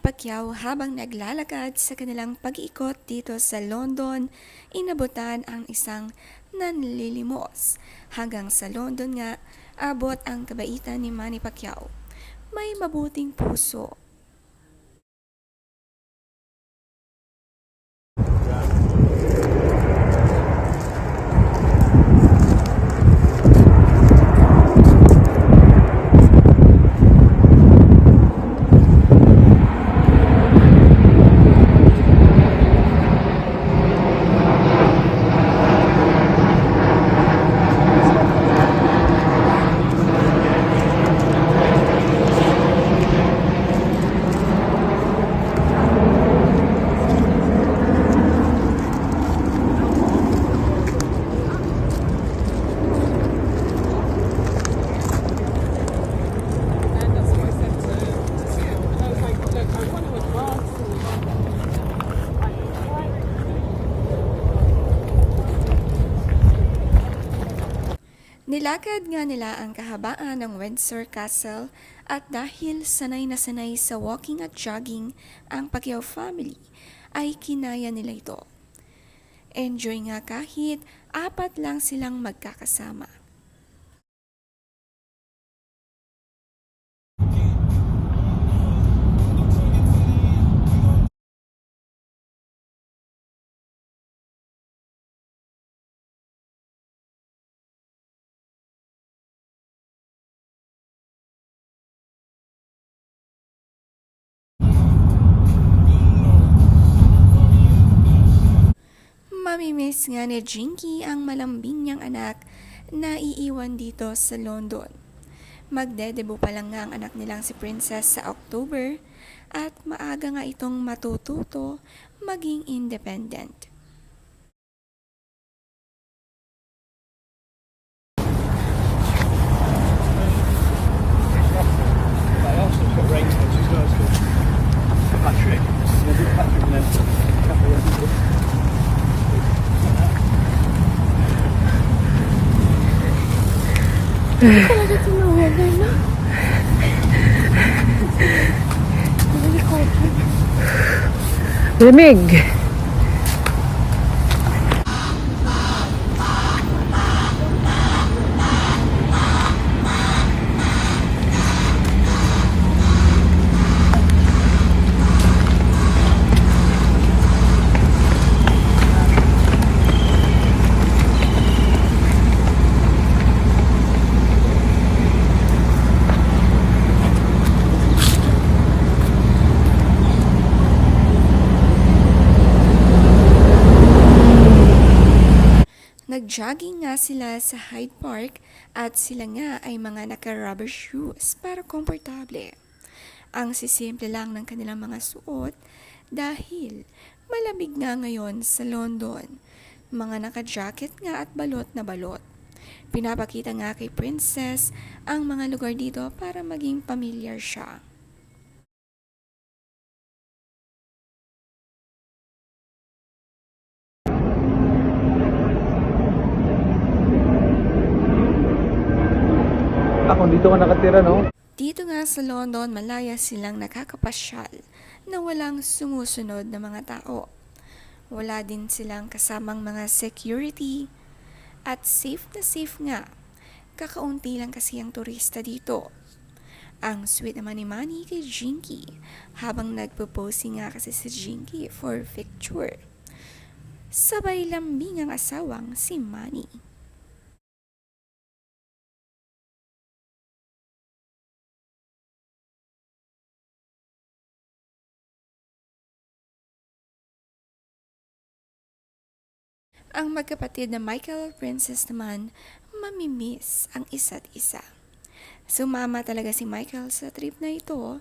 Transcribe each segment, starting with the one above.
Pacquiao habang naglalakad sa kanilang pag-iikot dito sa London, inabutan ang isang nanlilimos. Hanggang sa London nga, abot ang kabaitan ni Manny Pacquiao. May mabuting puso. Nilakad nga nila ang kahabaan ng Windsor Castle at dahil sanay na sanay sa walking at jogging ang Pacquiao family, ay kinaya nila ito. Enjoy nga kahit apat lang silang magkakasama. Mamimiss nga ni Jinky ang malambing niyang anak na iiwan dito sa London. Magdedebo pa lang nga ang anak nilang si Princess sa October at maaga nga itong matututo maging independent. Lamig. Nag-jogging nga sila sa Hyde Park at sila nga ay mga naka-rubber shoes para komportable. Ang sisimple lang ng kanilang mga suot dahil malamig nga ngayon sa London. Mga naka-jacket nga at balot na balot. Pinapakita nga kay Princess ang mga lugar dito para maging pamilyar siya. Ako, dito ka nakatira, no? Dito nga sa London, malaya silang nakakapasyal na walang sumusunod na mga tao. Wala din silang kasamang mga security at safe na safe nga. Kakaunti lang kasi ang turista dito. Ang sweet naman ni Manny kay Jinky habang nagpo-posing nga kasi si Jinky for picture. Sabay lambing ang asawang si Manny. Ang magkapatid na Michael at Princess naman, mamimiss ang isa't isa. Sumama talaga si Michael sa trip na ito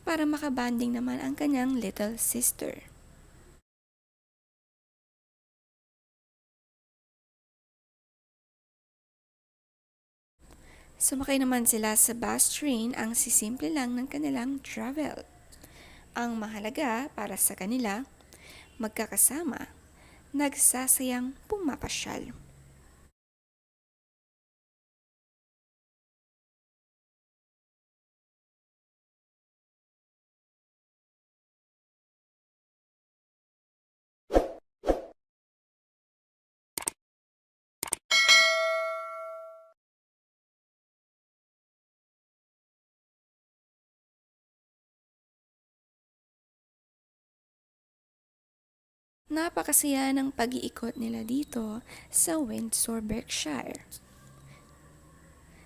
para makabanding naman ang kanyang little sister. Sumakay naman sila sa bus train ang sisimple lang ng kanilang travel. Ang mahalaga para sa kanila, magkakasama, nagsasayang pumapasyal. Napakasaya ng pag-iikot nila dito sa Windsor, Berkshire.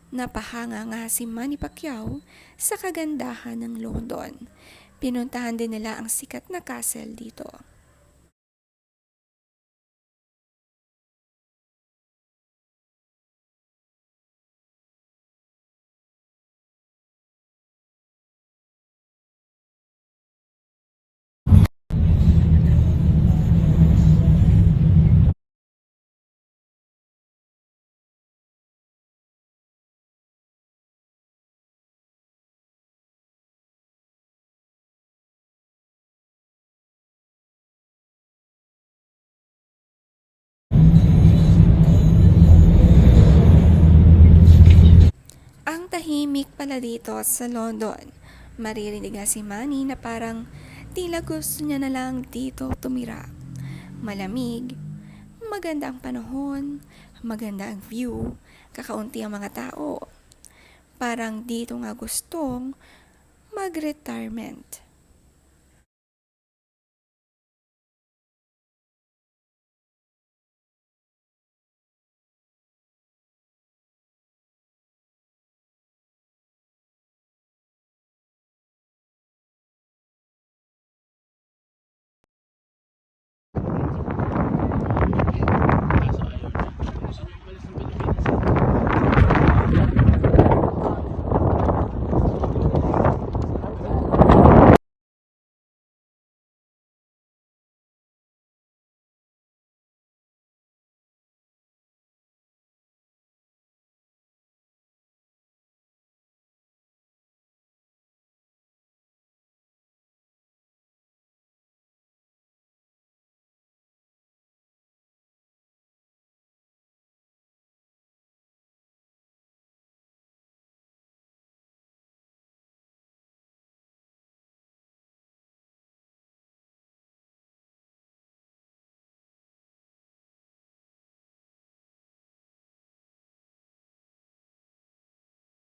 Napahanga nga si Manny Pacquiao sa kagandahan ng London. Pinuntahan din nila ang sikat na castle dito. Tahimik pala dito sa London. Maririnig nga si Manny na parang tila gusto niya na lang dito tumira. Malamig, maganda ang panahon, maganda ang view, kakaunti ang mga tao. Parang dito nga gustong mag-retirement.